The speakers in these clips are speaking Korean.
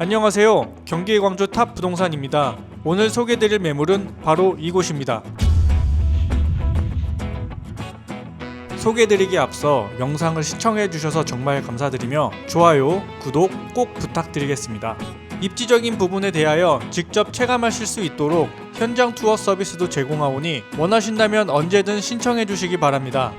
안녕하세요. 경기 광주 탑 부동산입니다. 오늘 소개드릴 매물은 바로 이곳입니다. 소개드리기 앞서 영상을 시청해 주셔서 정말 감사드리며 좋아요, 구독 꼭 부탁드리겠습니다. 입지적인 부분에 대하여 직접 체감하실 수 있도록 현장 투어 서비스도 제공하오니 원하신다면 언제든 신청해 주시기 바랍니다.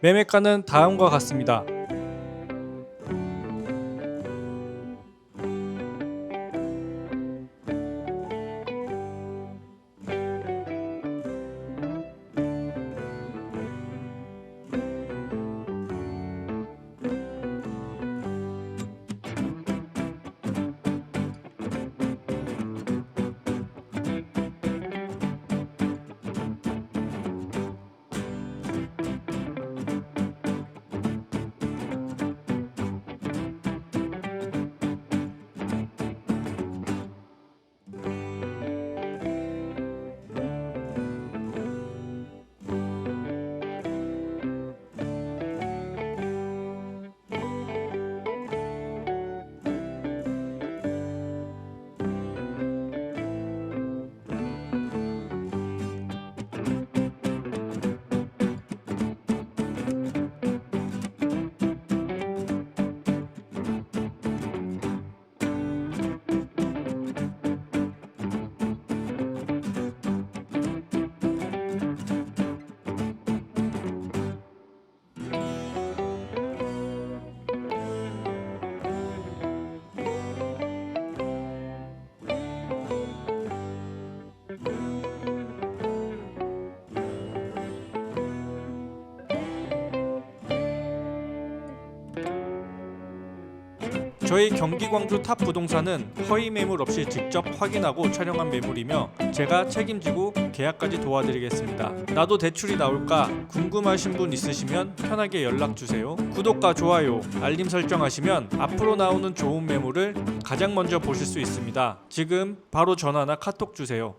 매매가는 다음과 같습니다. 저희 경기 광주 탑 부동산은 허위 매물 없이 직접 확인하고 촬영한 매물이며 제가 책임지고 계약까지 도와드리겠습니다. 나도 대출이 나올까 궁금하신 분 있으시면 편하게 연락 주세요. 구독과 좋아요, 알림 설정하시면 앞으로 나오는 좋은 매물을 가장 먼저 보실 수 있습니다. 지금 바로 전화나 카톡 주세요.